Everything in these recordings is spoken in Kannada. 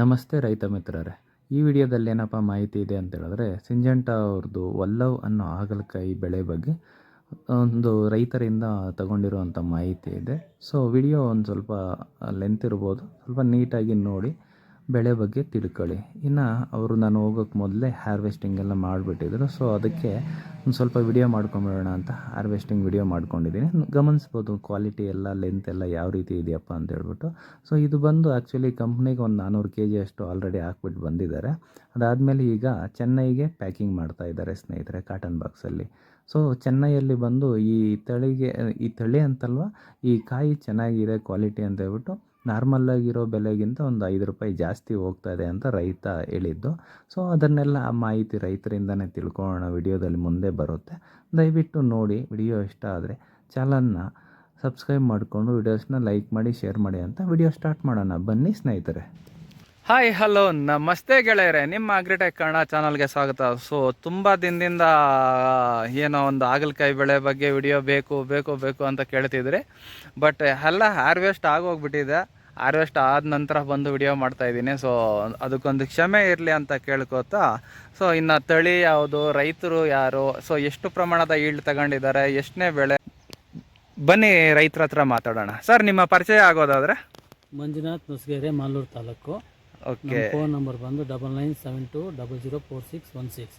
ನಮಸ್ತೆ ರೈತ ಮಿತ್ರರೇ. ಈ ವಿಡಿಯೋದಲ್ಲಿ ಏನಪ್ಪ ಮಾಹಿತಿ ಇದೆ ಅಂತ ಹೇಳಿದ್ರೆ, ಸಿಂಜೆಂಟಾ ಅವ್ರದ್ದು ಒಲ್ಲವ್ ಅನ್ನೋ ಹಾಗಲಕಾಯಿ ಬೆಳೆ ಬಗ್ಗೆ ಒಂದು ರೈತರಿಂದ ತಗೊಂಡಿರುವಂಥ ಮಾಹಿತಿ ಇದೆ. ಸೊ ವಿಡಿಯೋ ಒಂದು ಸ್ವಲ್ಪ ಲೆಂತ್ ಇರ್ಬೋದು, ಸ್ವಲ್ಪ ನೀಟಾಗಿ ನೋಡಿ. ಬೆಳೆ ಬಗ್ಗೆ ತಿಳ್ಕೊಳ್ಳಿ. ಇನ್ನು ಅವರು ನಾನು ಹೋಗೋಕ್ಕೆ ಮೊದಲೇ ಹಾರ್ವೆಸ್ಟಿಂಗ್ ಎಲ್ಲ ಮಾಡಿಬಿಟ್ಟಿದ್ರು. ಸೊ ಅದಕ್ಕೆ ಒಂದು ಸ್ವಲ್ಪ ವಿಡಿಯೋ ಮಾಡ್ಕೊಂಬಿಡೋಣ ಅಂತ ಹಾರ್ವೆಸ್ಟಿಂಗ್ ವಿಡಿಯೋ ಮಾಡ್ಕೊಂಡಿದ್ದೀನಿ. ಗಮನಿಸ್ಬೋದು ಕ್ವಾಲಿಟಿ ಎಲ್ಲ ಲೆಂತ್ ಎಲ್ಲ ಯಾವ ರೀತಿ ಇದೆಯಪ್ಪ ಅಂತ ಹೇಳ್ಬಿಟ್ಟು. ಸೊ ಇದು ಬಂದು ಆ್ಯಕ್ಚುಲಿ ಕಂಪ್ನಿಗೆ ಒಂದು ನಾನ್ನೂರು ಕೆ ಜಿ ಅಷ್ಟು ಆಲ್ರೆಡಿ ಹಾಕ್ಬಿಟ್ಟು ಬಂದಿದ್ದಾರೆ. ಅದಾದಮೇಲೆ ಈಗ ಚೆನ್ನೈಗೆ ಪ್ಯಾಕಿಂಗ್ ಮಾಡ್ತಾ ಇದ್ದಾರೆ ಸ್ನೇಹಿತರೆ ಕಾಟನ್ ಬಾಕ್ಸಲ್ಲಿ ಸೊ ಚೆನ್ನೈಯಲ್ಲಿ ಬಂದು ಈ ತಳಿಗೆ, ಈ ತಳಿ ಅಂತಲ್ವ, ಈ ಕಾಯಿ ಚೆನ್ನಾಗಿದೆ ಕ್ವಾಲಿಟಿ ಅಂತ ಹೇಳ್ಬಿಟ್ಟು ನಾರ್ಮಲ್ಲಾಗಿರೋ ಬೆಲೆಗಿಂತ ಒಂದು ಐದು ರೂಪಾಯಿ ಜಾಸ್ತಿ ಹೋಗ್ತಾ ಇದೆ ಅಂತ ರೈತ ಹೇಳಿದ್ದು. ಸೊ ಅದನ್ನೆಲ್ಲ ಆ ಮಾಹಿತಿ ರೈತರಿಂದನೇ ತಿಳ್ಕೊಳ್ಳೋಣ. ವಿಡಿಯೋದಲ್ಲಿ ಮುಂದೆ ಬರುತ್ತೆ. ದಯವಿಟ್ಟು ನೋಡಿ. ವಿಡಿಯೋ ಇಷ್ಟ ಆದರೆ ಚಾನಲ್ನ ಸಬ್ಸ್ಕ್ರೈಬ್ ಮಾಡಿಕೊಂಡು, ವಿಡಿಯೋಸ್ನ ಲೈಕ್ ಮಾಡಿ, ಶೇರ್ ಮಾಡಿ ಅಂತ ವಿಡಿಯೋ ಸ್ಟಾರ್ಟ್ ಮಾಡೋಣ. ಬನ್ನಿ ಸ್ನೇಹಿತರೆ. ಹಾಯ್ ಹಲೋ ನಮಸ್ತೆ ಗೆಳೆಯರೆ. ನಿಮ್ಮ ಅಗ್ರಿಟೆಕ್ ಕನ್ನಡ ಚಾನಲ್ಗೆ ಸ್ವಾಗತ. ಸೊ ತುಂಬ ದಿನದಿಂದ ಏನೋ ಒಂದು ಹಾಗಲಕಾಯಿ ಬೆಳೆ ಬಗ್ಗೆ ವಿಡಿಯೋ ಬೇಕು ಬೇಕು ಬೇಕು ಅಂತ ಕೇಳ್ತಿದ್ರಿ. ಬಟ್ ಎಲ್ಲ ಹಾರ್ವೆಸ್ಟ್ ಆಗೋಗ್ಬಿಟ್ಟಿದೆ. ಹಾರ್ವೆಸ್ಟ್ ಆದ ನಂತರ ಬಂದು ವಿಡಿಯೋ ಮಾಡ್ತಾ ಇದ್ದೀನಿ. ಸೊ ಅದಕ್ಕೊಂದು ಕ್ಷಮೆ ಇರಲಿ ಅಂತ ಕೇಳ್ಕೊತಾ. ಸೊ ಇನ್ನು ತಳಿ ಯಾವುದು, ರೈತರು ಯಾರು ಸೊ ಎಷ್ಟು ಪ್ರಮಾಣದ ಈಲ್ಡ್ ತಗೊಂಡಿದ್ದಾರೆ, ಎಷ್ಟನೇ ಬೆಳೆ? ಬನ್ನಿ ರೈತರ ಹತ್ರ ಮಾತಾಡೋಣ. ಸರ್ ನಿಮ್ಮ ಪರಿಚಯ ಆಗೋದಾದರೆ? Manjunath Nusgere, Malur taluk. Okay phone number ಬಂದು double nine seven two double zero four six one six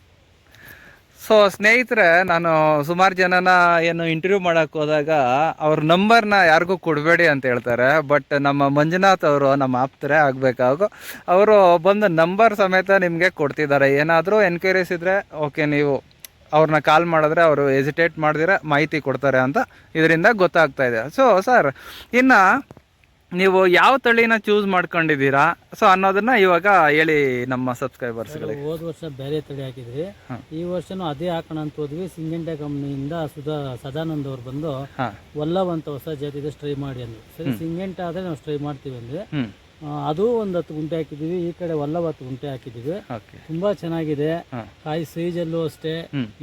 so ಸ್ನೇಹಿತರೆ ನಾನು ಸುಮಾರು ಜನನ ಏನು ಇಂಟರ್ವ್ಯೂ ಮಾಡಕ್ಕೆ ಹೋದಾಗ ಅವ್ರ ನಂಬರ್ನ ಯಾರಿಗೂ ಕೊಡಬೇಡಿ ಅಂತ ಹೇಳ್ತಾರೆ. ಬಟ್ ನಮ್ಮ ಮಂಜುನಾಥ್ ಅವರು ನಮ್ಮ ಆಪ್ತರೆ ಆಗಬೇಕಾಗು ಅವರು ಬಂದು ನಂಬರ್ ಸಮೇತ ನಿಮಗೆ ಕೊಡ್ತಿದ್ದಾರೆ. ಏನಾದರೂ ಎನ್ಕ್ವೈರೀಸ್ ಇದ್ದರೆ ಓಕೆ ನೀವು ಅವ್ರನ್ನ ಕಾಲ್ ಮಾಡಿದ್ರೆ ಅವರು ಎಸಿಟೇಟ್ ಮಾಡಿದ್ರೆ ಮಾಹಿತಿ ಕೊಡ್ತಾರೆ ಅಂತ ಇದರಿಂದ ಗೊತ್ತಾಗ್ತಾ ಇದೆ. ಸೊ ಸರ್ ಇನ್ನು ನೀವು ಯಾವ ತಳಿನ ಚೂಸ್ ಮಾಡ್ಕೊಂಡಿದ್ದೀರಾ? ಸೊ ಅನ್ನೋದನ್ನ ಇವಾಗ ಹೇಳಿ ನಮ್ಮ ಸಬ್ಸ್ಕ್ರೈಬರ್ಸ್ಗಳಿಗೆ ಹೋದ ವರ್ಷ ಬೇರೆ ತಳಿ ಹಾಕಿದ್ರಿ. ಈ ವರ್ಷನೂ ಅದೇ ಹಾಕೋಣ ಅಂತ ಹೋದ್ವಿ. ಸಿಂಜೆಂಟಾ ಕಂಪ್ನಿಯಿಂದ ಸುಧಾ ಸದಾನಂದ್ ಅವ್ರು ಬಂದು ಒಲ್ಲವಂತ ಅಂತ ಹೊಸ ಜಾತಿ ಸ್ಟ್ರೈ ಟ್ರೈ ಮಾಡಿ ಅಂದ್ರು. ಸರಿ ಸಿಂಜೆಂಟಾ ಆದ್ರೆ ನಾವು ಸ್ಟ್ರೈ ಮಾಡ್ತೀವಿ ಅಂದ್ರೆ ಅದು ಒಂದು ಹತ್ತು ಗುಂಟೆ ಹಾಕಿದೀವಿ ಈ ಕಡೆ ಒಲ್ಲವ ಹತ್ತು ಗುಂಟೆ ಹಾಕಿದೀವಿ ತುಂಬಾ ಚೆನ್ನಾಗಿದೆ. ಕಾಯಿ ಸೈಜಲ್ಲೂ ಅಷ್ಟೇ.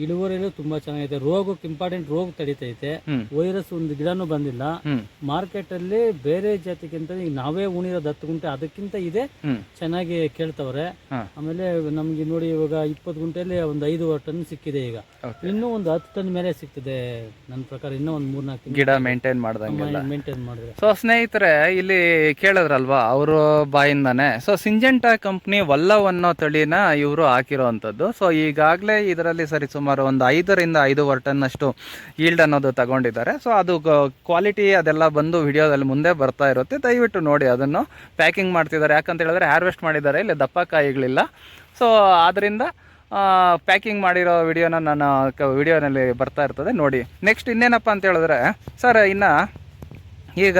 ಇಳುವರಿಲೂ ತುಂಬಾ ಚೆನ್ನಾಗಿದೆ. ರೋಗಕ್ಕೆ ಇಂಪಾರ್ಟೆಂಟ್ ರೋಗ ತಡಿತೈತೆ. ವೈರಸ್ ಒಂದು ಗಿಡನು ಬಂದಿಲ್ಲ. ಮಾರ್ಕೆಟ್ ಅಲ್ಲಿ ಬೇರೆ ಜಾತಿಗಿಂತ ಈಗ ನಾವೇ ಉಣಿರೋದು ಹತ್ತು ಗುಂಟೆ ಅದಕ್ಕಿಂತ ಇದೆ ಚೆನ್ನಾಗಿ ಕೇಳ್ತವ್ರೆ. ಆಮೇಲೆ ನಮ್ಗೆ ನೋಡಿ ಇವಾಗ ಇಪ್ಪತ್ತು ಗುಂಟೆಯಲ್ಲಿ ಒಂದು ಐದು ಟನ್ ಸಿಕ್ಕಿದೆ ಈಗ. ಇನ್ನೂ ಒಂದು ಹತ್ತು ಟನ್ ಮೇಲೆ ಸಿಗ್ತದೆ ನನ್ನ ಪ್ರಕಾರ ಇನ್ನೂ ಒಂದು ಮೂರ್ನಾಲ್ಕು ಗಿಡ ಮೇಂಟೈನ್ ಮಾಡಿದ್ರೆ. ಸೊ ಸ್ನೇಹಿತರೆ ಇಲ್ಲಿ ಕೇಳಿದ್ರಲ್ವಾ ಅವರು ಬಾಯಿಂದಾನೆ. ಸೊ ಸಿಂಜೆಂಟಾ ಕಂಪ್ನಿ ವಲ್ಲವ್ ಅನ್ನೋ ತಳಿನ ಇವರು ಹಾಕಿರೋವಂಥದ್ದು ಸೊ ಈಗಾಗಲೇ ಇದರಲ್ಲಿ ಸರಿ ಸುಮಾರು ಒಂದು ಐದರಿಂದ ಐದು ವರ್ಟನ್ನಷ್ಟು ಈಲ್ಡ್ ಅನ್ನೋದು ತಗೊಂಡಿದ್ದಾರೆ. ಸೊ ಅದು ಕ್ವಾಲಿಟಿ ಅದೆಲ್ಲ ಬಂದು ವಿಡಿಯೋದಲ್ಲಿ ಮುಂದೆ ಬರ್ತಾ ಇರುತ್ತೆ. ದಯವಿಟ್ಟು ನೋಡಿ ಅದನ್ನು ಪ್ಯಾಕಿಂಗ್ ಮಾಡ್ತಿದ್ದಾರೆ. ಯಾಕಂತ ಹೇಳಿದ್ರೆ ಹಾರ್ವೆಸ್ಟ್ ಮಾಡಿದ್ದಾರೆ. ಇಲ್ಲಿ ದಪ್ಪ ಕಾಯಿಗಳಿಲ್ಲ. ಸೊ ಆದ್ದರಿಂದ ಪ್ಯಾಕಿಂಗ್ ಮಾಡಿರೋ ವಿಡಿಯೋನ ನಾನು ವಿಡಿಯೋನಲ್ಲಿ ಬರ್ತಾ ಇರ್ತದೆ. ನೋಡಿ ನೆಕ್ಸ್ಟ್ ಇನ್ನೇನಪ್ಪ ಅಂತ ಹೇಳಿದ್ರೆ ಸರ್ ಇನ್ನು ಈಗ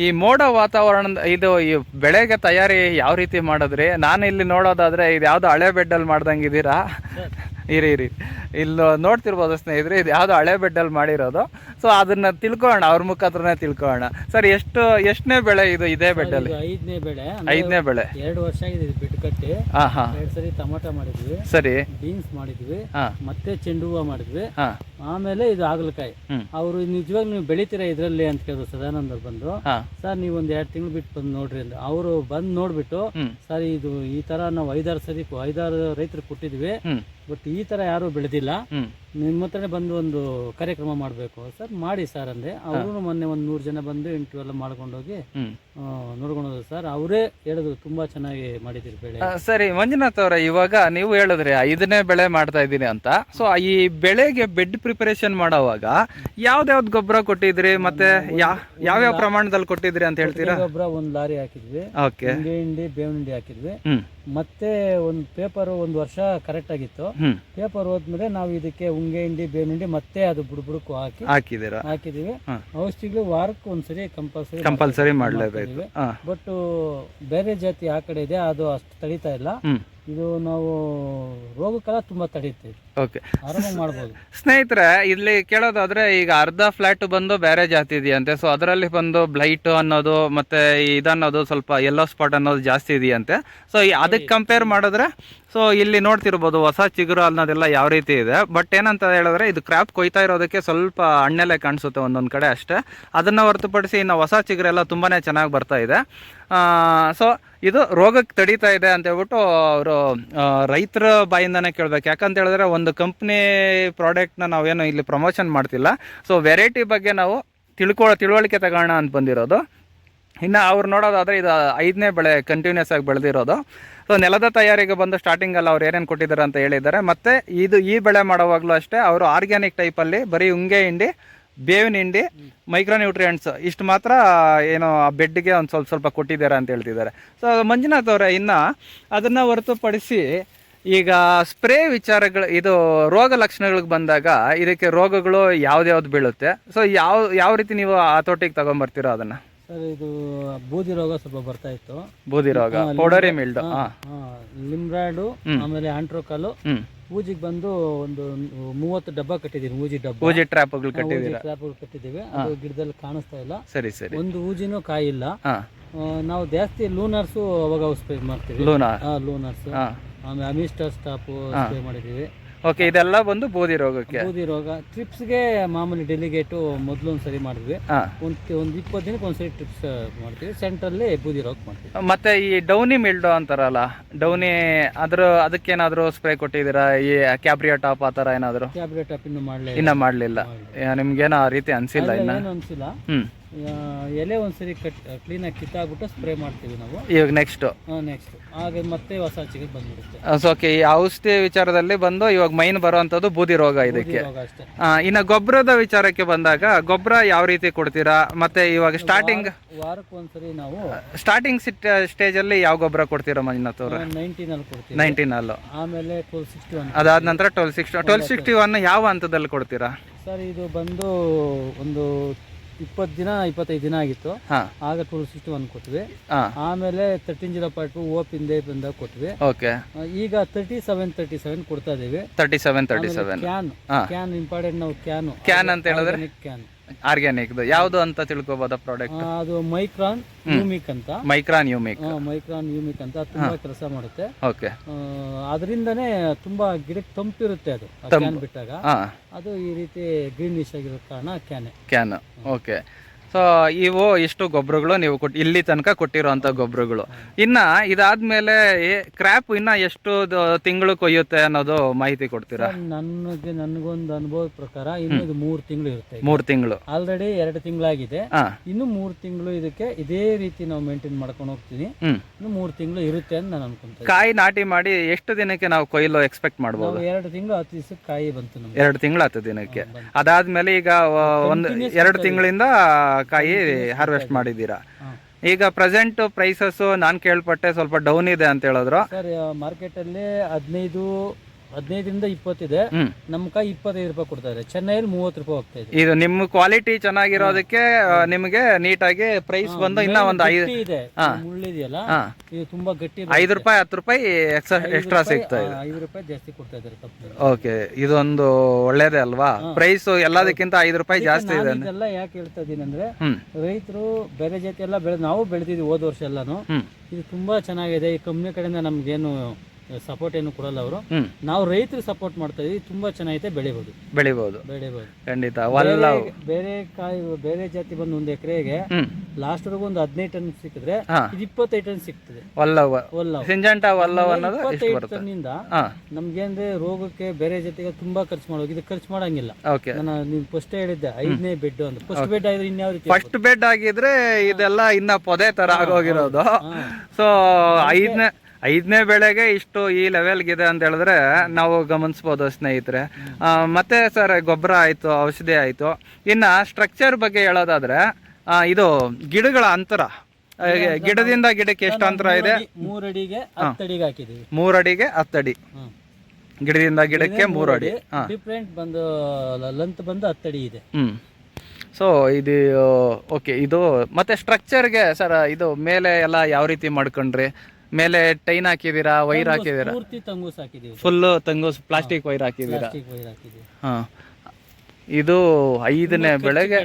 ಈ ಮೋಡ ವಾತಾವರಣ ಇದು ಈ ಬೆಳೆಗೆ ತಯಾರಿ ಯಾವ ರೀತಿ ಮಾಡಿದ್ರಿ? ನಾನು ಇಲ್ಲಿ ನೋಡೋದಾದ್ರೆ ಇದು ಯಾವ್ದು ಹಳೆ ಬೆಡ್ಡಲ್ಲಿ ಮಾಡ್ದಂಗೆ ಇದ್ದೀರಾ ಇರಿ ಇರಿ. ಇಲ್ಲಿ ನೋಡ್ತಿರ್ಬೋದು ಸ್ನೇಹಿತರೆ ಇದು ಯಾವುದು ಹಳೆ ಬೆಡ್ಡಲ್ಲಿ ಮಾಡಿರೋದು. ಸೊ ಅದನ್ನ ತಿಳ್ಕೊಳ್ಳೋಣ ಅವ್ರ ಮುಖಾಂತರನೇ ತಿಳ್ಕೊಳ್ಳೋಣ. ಸರ್ ಎಷ್ಟು ಎಷ್ಟನೇ ಬೆಳೆ ಇದು ಇದೇ ಬೆಡ್ಡಲ್ಲಿ? ಐದನೇ ಬೆಳೆ ಐದನೇ ಬೆಳೆ. ಎರಡು ವರ್ಷ ಆಗಿದೆ ಇದು ಬೆಡ್ ಕಟ್ಟಿ. ಎರಡು ಸರಿ ಟೊಮಾಟೊ ಮಾಡಿದ್ವಿ. ಸರಿ. ಬೀನ್ಸ್ ಮಾಡಿದ್ವಿ. ಹಾ. ಮತ್ತೆ ಚೆಂಡು ಹೂವು ಮಾಡಿದ್ವಿ. ಹಾ. ಆಮೇಲೆ ಇದು ಆಗಲಕಾಯಿ. ಅವರು ನಿಜವಾಗ ನೀವು ಬೆಳಿತೀರಾ ಇದರಲ್ಲಿ ಅಂತ ಕೇಳಿದ್ರು ಸದಾನಂದ್ ಅವ್ರು ಬಂದು ಸರ್ ನೀವು ಒಂದ್ ಎರಡ್ ತಿಂಗಳು ಬಿಟ್ಟು ಬಂದು ನೋಡ್ರಿ ಅಂತ ಅವರು ಬಂದು ನೋಡ್ಬಿಟ್ಟು ಸರ್ ಇದು ಈ ತರ ನಾವು ಐದಾರು ಸರಿ ಐದಾರು ರೈತರು ಕೊಟ್ಟಿದ್ವಿ. ಬಟ್ ಈ ತರ ಯಾರು ಬೆಳೆದಿಲ್ಲ. ನಿಮ್ಮ ಹತ್ರನೇ ಬಂದು ಒಂದು ಕಾರ್ಯಕ್ರಮ ಮಾಡಬೇಕು. ಸರ್ ಮಾಡಿ ಸರ್ ಅಂದೆ. ಅವರು ಮೊನ್ನೆ ಒಂದು ನೂರು ಜನ ಬಂದು ಇಂಟರ್ವ್ಯೂ ಎಲ್ಲ ಮಾಡ್ಕೊಂಡೋಗಿ ಹ್ಮ್. ನೋಡ್ಕೊಂಡು ಹೋದ್ರು. ಸರ್ ಅವರೇ ಹೇಳಿದ್ರು ತುಂಬಾ ಚೆನ್ನಾಗಿ ಮಾಡಿದಿರಿ ಬೆಳೆ. ಸರಿ ಮಂಜುನಾಥ್ ಅವರೇ ಇವಾಗ ನೀವು ಹೇಳಿದ್ರೆ ಐದನೇ ಬೆಳೆ ಮಾಡ್ತಾ ಇದ್ದೀನಿ ಅಂತ. ಸೊ ಈ ಬೆಳೆಗೆ ಬೆಡ್ ಪ್ರಿಪರೇಷನ್ ಮಾಡೋವಾಗ ಯಾವ್ದ್ಯಾವ್ದು ಗೊಬ್ಬರ ಕೊಟ್ಟಿದ್ರಿ ಮತ್ತೆ ಯಾವ್ಯಾವ ಪ್ರಮಾಣದಲ್ಲಿ ಕೊಟ್ಟಿದ್ರಿ ಅಂತ ಹೇಳ್ತೀರಾ? ಗೊಬ್ಬರ ಒಂದು ಲಾರಿ ಹಾಕಿದ್ವಿ. ಹಿಂಡಿ ಹಿಂಡಿ ಬೇವಿನ ಹಿಂಡಿ ಹಾಕಿದ್ವಿ. ಮತ್ತೆ ಒಂದು ಪೇಪರ್ ಒಂದು ವರ್ಷ ಕರೆಕ್ಟ್ ಆಗಿತ್ತು. ಪೇಪರ್ ಹೋದ್ಮೇಲೆ ನಾವು ಇದಕ್ಕೆ ಉಂಗೆ ಹಿಂಡಿ ಬೇವಿನ ಹಿಂಡಿ ಮತ್ತೆ ಅದು ಬುಡ ಬುಡಕ್ಕೂ ಹಾಕಿ ಹಾಕಿದ್ದೀರಾ? ಹಾಕಿದೀವಿ. ಔಷಧಿಗಳು ವಾರಕ್ಕೆ ಒಂದ್ಸರಿ ಕಂಪಲ್ಸರಿ ಕಂಪಲ್ಸರಿ ಮಾಡ್ಲೇಬೇಕು. ಬಟ್ ಬೇರೆ ಜಾತಿ ಆ ಕಡೆ ಇದೆ ಅದು ಅಷ್ಟು ತಡಿತಾ ಇಲ್ಲ. ಇದು ನಾವು ರೋಗಕ್ಕೆಲ್ಲ ತುಂಬಾ ತಡೆಯುತ್ತೆ ಓಕೆ ಆರಾಮಾಗಿ ಮಾಡ್ಬೋದು. ಸ್ನೇಹಿತರೆ ಇಲ್ಲಿ ಕೇಳೋದಾದ್ರೆ ಈಗ ಅರ್ಧ ಫ್ಲಾಟ್ ಬಂದು ಬೇರೆ ಜಾತಿ ಇದೆಯಂತೆ. ಸೊ ಅದರಲ್ಲಿ ಬಂದು ಬ್ಲೈಟ್ ಅನ್ನೋದು ಮತ್ತೆ ಇದನ್ನೋದು ಸ್ವಲ್ಪ ಎಲ್ಲೋ ಸ್ಪಾಟ್ ಅನ್ನೋದು ಜಾಸ್ತಿ ಇದೆಯಂತೆ. ಸೊ ಅದಕ್ಕೆ ಕಂಪೇರ್ ಮಾಡಿದ್ರೆ ಸೊ ಇಲ್ಲಿ ನೋಡ್ತಿರ್ಬೋದು ಹೊಸ ಚಿಗುರು ಅನ್ನೋದೆಲ್ಲ ಯಾವ ರೀತಿ ಇದೆ. ಬಟ್ ಏನಂತ ಹೇಳಿದ್ರೆ ಇದು ಕ್ರಾಪ್ ಕೊಯ್ತಾ ಇರೋದಕ್ಕೆ ಸ್ವಲ್ಪ ಹಣ್ಣೆಲೆ ಕಾಣಿಸುತ್ತೆ ಒಂದೊಂದು ಕಡೆ ಅಷ್ಟೇ. ಅದನ್ನು ಹೊರತುಪಡಿಸಿ ಇನ್ನು ಹೊಸ ಚಿಗುರೆಲ್ಲ ತುಂಬಾ ಚೆನ್ನಾಗಿ ಬರ್ತಾ ಇದೆ. ಸೊ ಇದು ರೋಗಕ್ಕೆ ತಡೀತಾ ಇದೆ ಅಂತ ಹೇಳ್ಬಿಟ್ಟು ಅವರು ರೈತರ ಬಾಯಿಂದನೇ ಕೇಳ್ಬೇಕು. ಯಾಕಂತ ಹೇಳಿದ್ರೆ ಒಂದು ಕಂಪ್ನಿ ಪ್ರಾಡಕ್ಟ್ನ ನಾವೇನು ಇಲ್ಲಿ ಪ್ರಮೋಷನ್ ಮಾಡ್ತಿಲ್ಲ. ಸೊ ವೆರೈಟಿ ಬಗ್ಗೆ ನಾವು ತಿಳ್ಕೊ, ತಿಳುವಳಿಕೆ ತಗೋಣ ಅಂತ ಬಂದಿರೋದು. ಇನ್ನು ಅವ್ರು ನೋಡೋದಾದರೆ ಇದು ಐದನೇ ಬೆಳೆ ಕಂಟಿನ್ಯೂಸ್ ಆಗಿ ಬೆಳೆದಿರೋದು. ಸೊ ನೆಲದ ತಯಾರಿಗೆ ಬಂದು ಸ್ಟಾರ್ಟಿಂಗಲ್ಲಿ ಅವ್ರು ಏನೇನು ಕೊಟ್ಟಿದ್ದಾರೆ ಅಂತ ಹೇಳಿದ್ದಾರೆ. ಮತ್ತು ಇದು ಈ ಬೆಳೆ ಮಾಡೋವಾಗಲೂ ಅಷ್ಟೇ, ಅವರು ಆರ್ಗ್ಯಾನಿಕ್ ಟೈಪಲ್ಲಿ ಬರೀ ಉಂಗೆ, ಹಿಂಡಿ ಬೇವಿನ ಹಿಂಡಿ ಮೈಕ್ರೋನ್ಯೂಟ್ರಿಯೆಂಟ್ಸ್ ಇಷ್ಟು ಮಾತ್ರ ಏನು ಆ ಬೆಡ್ಗೆ ಒಂದು ಸ್ವಲ್ಪ ಸ್ವಲ್ಪ ಕೊಟ್ಟಿದ್ದಾರೆ ಅಂತ ಹೇಳ್ತಿದ್ದಾರೆ. ಸೊ ಮಂಜುನಾಥ್ ಅವರೇ ಇನ್ನು ಅದನ್ನು ಹೊರತುಪಡಿಸಿ ಈಗ ಸ್ಪ್ರೇ ವಿಚಾರಗಳು ಇದು ರೋಗ ಲಕ್ಷಣಗಳಿಗೆ ಬಂದಾಗ ಇದಕ್ಕೆ ರೋಗಗಳು ಯಾವ್ದ್ಯಾವ್ದು ಬೀಳುತ್ತೆ? ಸೊ ಯಾವ ಯಾವ ರೀತಿ ನೀವು ಹತೋಟಿಗೆ ತಗೊಂಬರ್ತೀರೋ ಅದನ್ನು? ಸರ್ ಇದು ಬೂದಿ ರೋಗ ಸ್ವಲ್ಪ ಬರ್ತಾ ಇತ್ತು. ಬೂದಿ ರೋಗ. ಪೌಡರಿ ಮಿಲ್ಡ್ ಲಿಂಬ್ರಾಡು ಆಮೇಲೆ ಆಂಟ್ರೋಕಾಲು ಹ್ಮ್ ಬಂದು ಒಂದು ಮೂವತ್ತು ಡಬ್ಬ ಕಟ್ಟಿದೀವಿ ಊಜಿ ಡಬ್ಬ. ಊಜಿ ಕಟ್ಟಿದ್ದೀರಾ? ಟ್ರ್ಯಾಪ್ಗಳು ಕಟ್ಟಿದ್ದೀವಿ. ಅದು ಗಿಡದಲ್ಲಿ ಕಾಣಿಸ್ತಾ ಇಲ್ಲ. ಸರಿ ಸರಿ. ಒಂದು ಊಜಿನೂ ಕಾಯಿಲ್ಲ. ನಾವು ಜಾಸ್ತಿ ಲೂನರ್ಸು ಅವಾಗ ಸ್ಪ್ರೇ ಮಾಡ್ತೀವಿ. ಲೂನಾ? ಲೂನರ್ಸ್. ಆಮೇಲೆ ಅಮಿಸ್ಟರ್ ಸ್ಟಾಪು ಸ್ಪ್ರೇ ಮಾಡಿದ್ದೀವಿ. ಓಕೆ ಇದೆಲ್ಲ ಬಂದು ಬೂದಿ ರೋಗಕ್ಕೆ. ಬೂದಿ ರೋಗ. ಟ್ರಿಪ್ಸ್ಗೆ ಮಾಮೂಲಿ ಡೆಲಿಗೇಟು ಮೊದಲು ಒಂದು ಸರಿ ಮಾಡಿದ್ವಿ ಒಂದು ಒಂದು ಇಪ್ಪತ್ತು ದಿನಕ್ಕೆ ಒಂದ್ಸರಿ ಟ್ರಿಪ್ಸ್ ಮಾಡ್ತೀವಿ. ಸೆಂಟ್ರಲ್ಲಿ ಬೂದಿ ರೋಗ ಮಾಡ್ತೀವಿ. ಮತ್ತೆ ಈ ಡೌನಿ ಮಿಲ್ಡೋ ಅಂತಾರಲ್ಲ ಡೌನಿ ಅದ್ರ ಅದಕ್ಕೇನಾದ್ರೂ ಸ್ಪ್ರೇ ಕೊಟ್ಟಿದ್ದೀರಾ? ಈ ಕ್ಯಾಬ್ರಿಯಾ ಟಾಪ್ ಆ ಥರ ಏನಾದ್ರು? ಕ್ಯಾಬ್ರಿಯಾ ಟಾಪ್ ಇನ್ನು ಮಾಡ್ಲಿಲ್ಲ ಇನ್ನ ಮಾಡ್ಲಿಲ್ಲ. ಏನೋ ಆ ರೀತಿ ಅನ್ಸಿಲ್ಲ ಇನ್ನ? ಅನ್ಸಿಲ್ಲ ಅನಿಸಿಲ್ಲ. ಹ್ಮ್. ಎಲೆ ಒಂದ್ಸರಿ ಕಟ್ ಕ್ಲೀನಾಗಿ ಕಿತ್ತಾಗ್ಬಿಟ್ಟು ಸ್ಪ್ರೇ ಮಾಡ್ತೀವಿ ನಾವು. ಇವಾಗ ನೆಕ್ಸ್ಟ್ ನೆಕ್ಸ್ಟ್ ಆಗ ಮತ್ತೆ ಹೊಸ ಚಿಗೆ ಬಂದ್ಬಿಡುತ್ತೆ. ಸೊ ಓಕೆ ಈ ಔಷಧಿ ವಿಚಾರದಲ್ಲಿ ಬಂದು ಇವಾಗ ಮೈನ್ ಬರುವಂತದ್ದು ಬೂದಿ ರೋಗ ಇದಕ್ಕೆ. ಇನ್ನು ಅಷ್ಟೇ. ಆ, ಇನ್ನ ಗೊಬ್ಬರದ ವಿಚಾರಕ್ಕೆ ಬಂದಾಗ ಗೊಬ್ಬರ ಯಾವ ರೀತಿ ಕೊಡ್ತೀರಾ? ಮತ್ತೆ ಇವಾಗ ಸ್ಟಾರ್ಟಿಂಗ್ ವಾರಕ್ಕೆ ಒಂದ್ಸರಿ ನಾವು ಸ್ಟಾರ್ಟಿಂಗ್ ಸ್ಟೇಜ್ ಅಲ್ಲಿ ಯಾವ ಗೊಬ್ಬರ ಕೊಡ್ತೀರಾ ಮಂಜುನಾಥ್ ಅವ್ರೆ? ನೈನ್ಟೀನಲ್ಲಿ ಕೊಡ್ತೀವಿ. ನೈನ್ಟೀನ್ ಅಲ್ಲಿ? ಆಮೇಲೆ ಟ್ವೆಲ್ ಸಿಕ್ಸ್ಟಿ ಒನ್ ಅದಾದ ನಂತರ twelve sixty twelve sixty one ಯಾವ ಹಂತದಲ್ಲಿ ಕೊಡ್ತೀರಾ? ಸರ್ ಇದು ಬಂದು ಒಂದು ಇಪ್ಪತ್ತು ದಿನ ಇಪ್ಪತ್ತೈದು ದಿನ ಆಗಿತ್ತು. ಹಾ. ಆಗ ಟೂ ಸಿಕ್ಸ್ಟಿ ಒನ್ ಕೊಟ್ವಿ. ಹಾ. ಆಮೇಲೆ ತರ್ಟೀನ್ ಜೀರೋ ಪಾಯಿಂಟ್ ಟು ಓಪ್ ಹಿಂದೆ ಬಂದಾಗ ಕೊಟ್ವಿ. ಓಕೆ. ಆ, ಈಗ ತರ್ಟಿ ಸೆವೆನ್ ತರ್ಟಿ ಸೆವೆನ್ ಕೊಡ್ತಾ ಇದೀವಿ thirty seven thirty seven can ಹಾ. ಕ್ಯಾನ್ ಇಂಪಾರ್ಟೆಂಟ್ ನಾವು ಕ್ಯಾನ್ ಕ್ಯಾನ್ ಅಂತ ಹೇಳಿದ್ರೆ ಕ್ಯಾನ್ ಆರ್ಗ್ಯಾನಿಕ್ದು ಯಾವುದು ಅಂತ ತಿಳ್ಕೊಬಹುದು ಪ್ರಾಡಕ್ಟ್ ಅದು ಮೈಕ್ರಾನ್ ಯೂಮಿಕ್ ಅಂತ. Micron humic. ಮೈಕ್ರಾನ್ ಯೂಮಿಕ್ ಅಂತ ತುಂಬಾ ಕೆಲಸ ಮಾಡುತ್ತೆ. ಓಕೆ. ಅದರಿಂದನೇ ತುಂಬಾ ಗಿಡಕ್ಕೆ ತಂಪಿರುತ್ತೆ ಅದು ಕ್ಯಾನ್ ಬಿಟ್ಟಾಗ. ಅದು ಈ ರೀತಿ ಗ್ರೀನಿಶ್ ಆಗಿರೋ ಕಾರಣ ಕ್ಯಾನ್. Can okay. ಸೊ ಇವು ಇಷ್ಟು ಗೊಬ್ಬರಗಳು ನೀವು ಕೊಟ್ಟು ಇಲ್ಲಿ ತನಕ ಕೊಟ್ಟಿರುವಂಥ ಗೊಬ್ಬರಗಳು ಇನ್ನ ಇದಾದ್ಮೇಲೆ ಕ್ರ್ಯಾಪ್ ಇನ್ನ ಎಷ್ಟು ತಿಂಗಳು ಕೊಯ್ಯುತ್ತೆ ಅನ್ನೋದು ಮಾಹಿತಿ ಕೊಡ್ತೀರಾ? ನನಗೆ ನನಗೊಂದು ಅನುಭವದ ಪ್ರಕಾರ ಇನ್ನೊಂದು ಮೂರು ತಿಂಗಳು ಇರುತ್ತೆ ಮೂರು ತಿಂಗಳು. ಆಲ್ರೆಡಿ ಎರಡು ತಿಂಗಳಾಗಿದೆ. ಇನ್ನು ಮೂರು ತಿಂಗಳು ಇದಕ್ಕೆ ಇದೇ ರೀತಿ ನಾವು ಮೇಂಟೈನ್ ಮಾಡ್ಕೊಂಡು ಹೋಗ್ತೀನಿ. ಇನ್ನು ಮೂರು ತಿಂಗಳು ಇರುತ್ತೆ ಅಂತ ನಾನು ಅನ್ಕೊಂತೀನಿ. ಕಾಯಿ ನಾಟಿ ಮಾಡಿ ಎಷ್ಟು ದಿನಕ್ಕೆ ನಾವು ಕೊಯ್ಲು ಎಕ್ಸ್ಪೆಕ್ಟ್ ಮಾಡ್ಬೋದು? ಎರಡು ತಿಂಗಳು ಹತ್ತು ದಿವಸಕ್ಕೆ ಕಾಯಿ ಬಂತು ನಮ್ಗೆ. ಎರಡು ತಿಂಗಳು ಹತ್ತು ದಿನಕ್ಕೆ. ಅದಾದ್ಮೇಲೆ ಈಗ ಒಂದು ಎರಡು ತಿಂಗಳಿಂದ ಕಾಯಿ ಹಾರ್ವೆಸ್ಟ್ ಮಾಡಿದ್ದೀರಾ? ಈಗ ಪ್ರೆಸೆಂಟ್ ಪ್ರೈಸಸ್ ನಾನು ಕೇಳ್ಪಟ್ಟೆ ಸ್ವಲ್ಪ ಡೌನ್ ಇದೆ ಅಂತ ಹೇಳಿದ್ರು. ಸರ್ ಮಾರ್ಕೆಟಲ್ಲಿ ಹದಿನೈದು ಹದಿನೈದರಿಂದ ಇಪ್ಪತ್ತಿದೆ. ಹ್ಮ್. ನಮ್ಮ ಕಾಯಿ ಇಪ್ಪತ್ತೈದು ರೂಪಾಯಿ ಕೊಡ್ತಾ ಇದೆ ಚೆನ್ನೈಯಲ್ಲಿ ಮೂವತ್ತು ರೂಪಾಯಿ ಹೋಗ್ತಾ ಇದೆ. ಇದು ನಿಮ್ಮ ಕ್ವಾಲಿಟಿ ಚೆನ್ನಾಗಿರೋದಕ್ಕೆ ಆ, ನಿಮಗೆ ನೀಟಾಗಿ ಪ್ರೈಸ್ ಬಂದು ಇನ್ನ ಒಂದು ಐದು ಗಟ್ಟಿ ಇದೆ ಮುಳ್ಳಿದೆಯಲ್ಲ ಹಾ. ಇದು ತುಂಬಾ ಗಟ್ಟಿ ಐದು ರೂಪಾಯಿ ಹತ್ತು ರೂಪಾಯಿ ಎಕ್ಸ್ಟ್ರಾ ಸಿಗ್ತಾ ಇದೆ. ಐದು ರೂಪಾಯಿ ಜಾಸ್ತಿ ಕೊಡ್ತಾ ಇದ್ದಾರೆ ಓಕೆ ಇದೊಂದು ಒಳ್ಳೇದೇ ಅಲ್ವಾ? ಪ್ರೈಸ್ ಎಲ್ಲದಕ್ಕಿಂತ ಐದು ರೂಪಾಯಿ ಜಾಸ್ತಿ ಇದೆ ಇದೆಲ್ಲ ಯಾಕೆ ಹೇಳ್ತಾ ಇದ್ದೀನಿ ಅಂದ್ರೆ ಹ್ಮ್. ರೈತರು ಬೇರೆ ಜಾತಿ ಎಲ್ಲ ಬೆಳೆ ನಾವು ಬೆಳೆದಿದ್ವಿ ಹೋದ ವರ್ಷ ಎಲ್ಲಾನು. ಹ್ಮ್. ಇದು ತುಂಬಾ ಚೆನ್ನಾಗಿದೆ. ಈ ಕಂಪ್ನಿ ಕಡೆಯಿಂದ ನಮ್ಗೇನು ಸಪೋರ್ಟ್ ಏನು ಕೊಡಲ್ಲ ಅವರು. ನಾವು ರೈತರು ಸಪೋರ್ಟ್ ಮಾಡ್ತಾ ಇದೀವಿ ತುಂಬಾ ಚೆನ್ನಾಗೈತೆ ಬೆಳಿಬಹುದು ಬೆಳಿಬಹುದು ಬೆಳಿಬಹುದು ಖಂಡಿತ. ಬೇರೆ- ಕಾಯಿ ಬೇರೆ ಜಾತಿ ಬಂದು ಒಂದು ಎಕರೆಗೆ ಲಾಸ್ಟ್ ವರೆಗೂ ಒಂದು ಹದಿನೈದು ಟನ್ ಸಿಕ್ಕಿದ್ರೆ ಇದು ಇಪ್ಪತ್ತೈದು ಟನ್ ಸಿಗ್ತದೆ. ವಲ್ಲವ. ಒಲ್ಲ ಸಿಂಜಂಟ ವಲ್ಲವ ಅನ್ನೋದು ಇಷ್ಟು ಇಪ್ಪತ್ತೈದು ಬರುತ್ತೆ? ಟನ್ನಿಂದ ನಮ್ಗೇಂದ್ರೆ ರೋಗಕ್ಕೆ ಬೇರೆ ಜೊತೆಗೆ ತುಂಬಾ ಖರ್ಚು ಮಾಡೋದು ಇದು ಖರ್ಚು ಮಾಡಂಗಿಲ್ಲ. ನಾನು ನೀವು ಫಸ್ಟ್ ಹೇಳಿದ್ದೆ ಐದನೇ ಬೆಡ್ ಅಂತ. ಫಸ್ಟ್ ಬೆಡ್ ಆದ್ರೆ ಇನ್ಯಾವ ರೀತಿ ಫಸ್ಟ್ ಬೆಡ್ ಆಗಿದ್ರೆ ಇದೆಲ್ಲ ಇನ್ನ ಪೊದೆ ತರ ಆಗೋಗಿರೋದು. ಸೊ ಐದನೇ ಐದನೇ ಬೆಳೆಗೆ ಇಷ್ಟು ಈ ಲೆವೆಲ್ಗಿದೆ ಅಂತ ಹೇಳಿದ್ರೆ ನಾವು ಗಮನಿಸ್ಬೋದು ಸ್ನೇಹಿತರೆ. ಮತ್ತೆ ಸರ್ ಗೊಬ್ಬರ ಆಯ್ತು ಔಷಧಿ ಆಯ್ತು. ಇನ್ನ ಸ್ಟ್ರಕ್ಚರ್ ಬಗ್ಗೆ ಹೇಳೋದಾದ್ರೆ ಇದು ಗಿಡಗಳ ಅಂತರ. ಗಿಡದಿಂದ ಗಿಡಕ್ಕೆ ಎಷ್ಟು ಅಂತರ ಇದೆ? ಮೂರಡಿಗೆ ಅಡಿಗೆ ಮೂರಡಿಗೆ ಹತ್ತಡಿ. ಗಿಡದಿಂದ ಗಿಡಕ್ಕೆ ಮೂರು ಅಡಿ. ಡಿಫ್ರೆಂಟ್ ಬಂದು ಲೆಂತ್ ಬಂದು ಹತ್ತಡಿ ಇದೆ. ಹ್ಮ್. ಸೊ ಇದು ಓಕೆ ಇದು ಮತ್ತೆ ಸ್ಟ್ರಕ್ಚರ್ಗೆ ಸರ್ ಇದು ಮೇಲೆ ಎಲ್ಲ ಯಾವ ರೀತಿ ಮಾಡ್ಕೊಂಡ್ರಿ? ಮೇಲೆ ಟೈನ್ ಹಾಕಿದೀರಾ ವೈರ್ ಹಾಕಿದೀರಾ? ಪೂರ್ತಿ ತಂಗೂಸ್ ಹಾಕಿದೀವಿ ಫುಲ್ ತಂಗೋಸ್ ಪ್ಲಾಸ್ಟಿಕ್ ವೈರ್ ಹಾಕಿದೀರಾ? ಪ್ಲಾಸ್ಟಿಕ್ ವೈರ್ ಹಾಕಿದೀವಿ. ಹಾ. ಇದು ಐದನೇ ಬೆಳೆಗೆ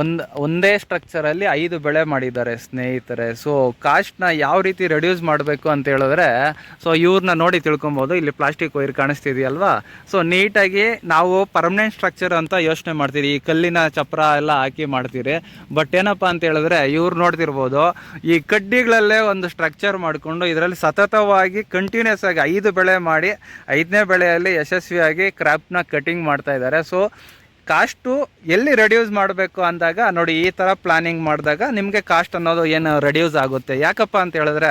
ಒಂದ್ ಒಂದೇ ಸ್ಟ್ರಕ್ಚರ್ ಅಲ್ಲಿ ಐದು ಬೆಳೆ ಮಾಡಿದ್ದಾರೆ ಸ್ನೇಹಿತರೆ. ಸೊ ಕಾಸ್ಟ್ನ ಯಾವ ರೀತಿ ರೆಡ್ಯೂಸ್ ಮಾಡಬೇಕು ಅಂತ ಹೇಳಿದ್ರೆ ಸೊ ಇವ್ರನ್ನ ನೋಡಿ ತಿಳ್ಕೊಬೋದು. ಇಲ್ಲಿ ಪ್ಲಾಸ್ಟಿಕ್ ವೈರ್ ಕಾಣಿಸ್ತಿದೆಯಲ್ವಾ? ಸೊ ನೀಟಾಗಿ ನಾವು ಪರ್ಮನೆಂಟ್ ಸ್ಟ್ರಕ್ಚರ್ ಅಂತ ಯೋಚನೆ ಮಾಡ್ತೀರಿ. ಈ ಕಲ್ಲಿನ ಚಪ್ರ ಎಲ್ಲ ಹಾಕಿ ಮಾಡ್ತೀರಿ. ಬಟ್ ಏನಪ್ಪ ಅಂತ ಹೇಳಿದ್ರೆ ಇವ್ರು ನೋಡ್ತಿರ್ಬೋದು ಈ ಕಡ್ಡಿಗಳಲ್ಲೇ ಒಂದು ಸ್ಟ್ರಕ್ಚರ್ ಮಾಡಿಕೊಂಡು ಇದರಲ್ಲಿ ಸತತವಾಗಿ ಕಂಟಿನ್ಯೂಸ್ ಆಗಿ ಐದು ಬೆಳೆ ಮಾಡಿ ಐದನೇ ಬೆಳೆಯಲ್ಲಿ ಯಶಸ್ವಿಯಾಗಿ ಕ್ರಾಪ್ನ ಕಟಿಂಗ್ ಮಾಡ್ತಾ ಇದ್ದಾರೆ. ಸೊ ಕಾಸ್ಟು ಎಲ್ಲಿ ರೆಡ್ಯೂಸ್ ಮಾಡಬೇಕು ಅಂದಾಗ, ನೋಡಿ ಈ ಥರ ಪ್ಲಾನಿಂಗ್ ಮಾಡಿದಾಗ ನಿಮಗೆ ಕಾಸ್ಟ್ ಅನ್ನೋದು ಏನು ರೆಡ್ಯೂಸ್ ಆಗುತ್ತೆ. ಯಾಕಪ್ಪ ಅಂತ ಹೇಳಿದ್ರೆ,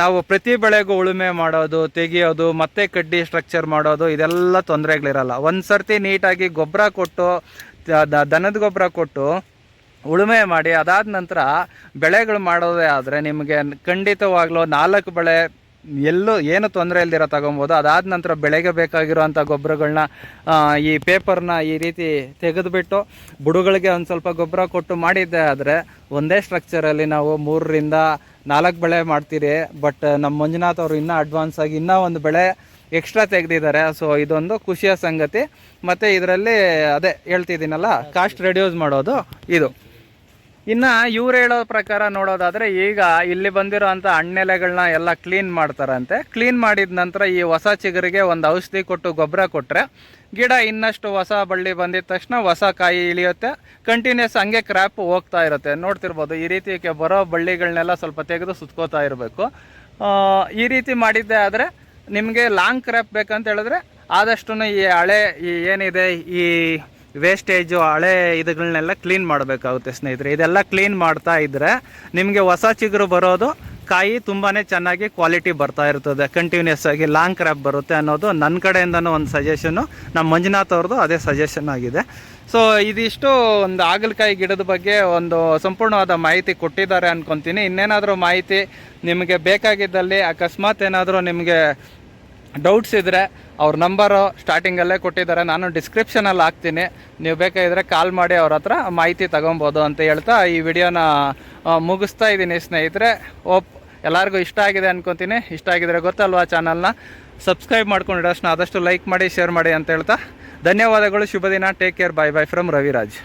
ನಾವು ಪ್ರತಿ ಬೆಳೆಗೂ ಉಳುಮೆ ಮಾಡೋದು, ತೆಗಿಯೋದು, ಮತ್ತೆ ಕಡ್ಡಿ ಸ್ಟ್ರಕ್ಚರ್ ಮಾಡೋದು, ಇದೆಲ್ಲ ತೊಂದರೆಗಳಿರಲ್ಲ. ಒಂದು ಸರ್ತಿ ನೀಟಾಗಿ ಗೊಬ್ಬರ ಕೊಟ್ಟು ದನದ ಗೊಬ್ಬರ ಕೊಟ್ಟು ಉಳುಮೆ ಮಾಡಿ, ಅದಾದ ನಂತರ ಬೆಳೆಗಳು ಮಾಡೋದೇ ಆದರೆ ನಿಮಗೆ ಖಂಡಿತವಾಗ್ಲೂ ನಾಲ್ಕು ಬೆಳೆ ಎಲ್ಲೂ ಏನು ತೊಂದರೆ ಇಲ್ದಿರೋ ತಗೊಬೋದು. ಅದಾದ ನಂತರ ಬೆಳೆಗೆ ಬೇಕಾಗಿರುವಂಥ ಗೊಬ್ಬರಗಳನ್ನ ಈ ಪೇಪರ್ನ ಈ ರೀತಿ ತೆಗೆದುಬಿಟ್ಟು ಬುಡುಗಳಿಗೆ ಒಂದು ಸ್ವಲ್ಪ ಗೊಬ್ಬರ ಕೊಟ್ಟು ಮಾಡಿದ್ದೆ ಆದರೆ ಒಂದೇ ಸ್ಟ್ರಕ್ಚರಲ್ಲಿ ನಾವು ಮೂರರಿಂದ ನಾಲ್ಕು ಬೆಳೆ ಮಾಡ್ತೀರಿ. ಬಟ್ ನಮ್ಮ ಮಂಜುನಾಥ್ ಅವರು ಇನ್ನೂ ಅಡ್ವಾನ್ಸ್ ಆಗಿ ಇನ್ನೂ ಒಂದು ಬೆಳೆ ಎಕ್ಸ್ಟ್ರಾ ತೆಗೆದಿದ್ದಾರೆ. ಸೊ ಇದೊಂದು ಖುಷಿಯ ಸಂಗತಿ. ಮತ್ತು ಇದರಲ್ಲಿ ಅದೇ ಹೇಳ್ತಿದ್ದೀನಲ್ಲ ಕಾಸ್ಟ್ ರೆಡ್ಯೂಸ್ ಮಾಡೋದು ಇದು. ಇನ್ನು ಇವ್ರು ಹೇಳೋ ಪ್ರಕಾರ ನೋಡೋದಾದರೆ ಈಗ ಇಲ್ಲಿ ಬಂದಿರೋಂಥ ಹಣ್ಣೆಲೆಗಳನ್ನ ಎಲ್ಲ ಕ್ಲೀನ್ ಮಾಡ್ತಾರಂತೆ. ಕ್ಲೀನ್ ಮಾಡಿದ ನಂತರ ಈ ಹೊಸ ಚಿಗರಿಗೆ ಒಂದು ಔಷಧಿ ಕೊಟ್ಟು ಗೊಬ್ಬರ ಕೊಟ್ಟರೆ ಗಿಡ ಇನ್ನಷ್ಟು ಹೊಸ ಬಳ್ಳಿ ಬಂದಿದ ತಕ್ಷಣ ಹೊಸ ಕಾಯಿ ಇಳಿಯುತ್ತೆ. ಕಂಟಿನ್ಯೂಸ್ ಹಂಗೆ ಕ್ರ್ಯಾಪ್ ಹೋಗ್ತಾ ಇರುತ್ತೆ. ನೋಡ್ತಿರ್ಬೋದು, ಈ ರೀತಿ ಬರೋ ಬಳ್ಳಿಗಳನ್ನೆಲ್ಲ ಸ್ವಲ್ಪ ತೆಗೆದು ಸುತ್ಕೋತಾ ಇರಬೇಕು. ಈ ರೀತಿ ಮಾಡಿದ್ದೆ ಆದರೆ ನಿಮಗೆ ಲಾಂಗ್ ಕ್ರ್ಯಾಪ್ ಬೇಕಂತ ಹೇಳಿದ್ರೆ ಆದಷ್ಟು ಈ ಹಳೆ ಈ ಏನಿದೆ ಈ ವೇಸ್ಟೇಜು ಹಳೆ ಇದುಗಳನ್ನೆಲ್ಲ ಕ್ಲೀನ್ ಮಾಡಬೇಕಾಗುತ್ತೆ ಸ್ನೇಹಿತರೆ. ಇದೆಲ್ಲ ಕ್ಲೀನ್ ಮಾಡ್ತಾ ಇದ್ದರೆ ನಿಮಗೆ ಹೊಸ ಚಿಗುರು ಬರೋದು, ಕಾಯಿ ತುಂಬಾ ಚೆನ್ನಾಗಿ ಕ್ವಾಲಿಟಿ ಬರ್ತಾ ಇರ್ತದೆ. ಕಂಟಿನ್ಯೂಸ್ ಆಗಿ ಲಾಂಗ್ ಕ್ರಾಪ್ ಬರುತ್ತೆ ಅನ್ನೋದು ನನ್ನ ಕಡೆಯಿಂದನೂ ಒಂದು ಸಜೆಷನ್ನು ನಮ್ಮ ಮಂಜುನಾಥ್ ಅವ್ರದ್ದು ಅದೇ ಸಜೆಷನ್ ಆಗಿದೆ. ಸೊ ಇದಿಷ್ಟು ಒಂದು ಹಾಗಲಕಾಯಿ ಗಿಡದ ಬಗ್ಗೆ ಒಂದು ಸಂಪೂರ್ಣವಾದ ಮಾಹಿತಿ ಕೊಟ್ಟಿದ್ದಾರೆ ಅನ್ಕೊತೀನಿ. ಇನ್ನೇನಾದರೂ ಮಾಹಿತಿ ನಿಮಗೆ ಬೇಕಾಗಿದ್ದಲ್ಲಿ ಅಕಸ್ಮಾತ್ ಏನಾದರೂ ನಿಮಗೆ ಡೌಟ್ಸ್ ಇದ್ದರೆ ಅವ್ರ ನಂಬರು ಸ್ಟಾರ್ಟಿಂಗಲ್ಲೇ ಕೊಟ್ಟಿದ್ದಾರೆ. ನಾನು ಡಿಸ್ಕ್ರಿಪ್ಷನಲ್ಲಿ ಹಾಕ್ತೀನಿ. ನೀವು ಬೇಕಾಗಿದ್ರೆ ಕಾಲ್ ಮಾಡಿ ಅವ್ರ ಹತ್ರ ಮಾಹಿತಿ ತಗೊಬೋದು ಅಂತ ಹೇಳ್ತಾ ಈ ವಿಡಿಯೋನ ಮುಗಿಸ್ತಾ ಇದ್ದೀನಿ ಸ್ನೇಹಿತರೆ. ಓಪ್ ಎಲ್ಲರಿಗೂ ಇಷ್ಟ ಆಗಿದೆ ಅನ್ಕೊತೀನಿ. ಇಷ್ಟ ಆಗಿದ್ರೆ ಗೊತ್ತಲ್ವಾ ಚಾನಲ್ನ ಸಬ್ಸ್ಕ್ರೈಬ್ ಮಾಡ್ಕೊಂಡಿರೋಷ್ಟನ್ನ ಆದಷ್ಟು ಲೈಕ್ ಮಾಡಿ ಶೇರ್ ಮಾಡಿ ಅಂತ ಹೇಳ್ತಾ. ಧನ್ಯವಾದಗಳು. ಶುಭ ದಿನ. Take care bye bye from Raviraj.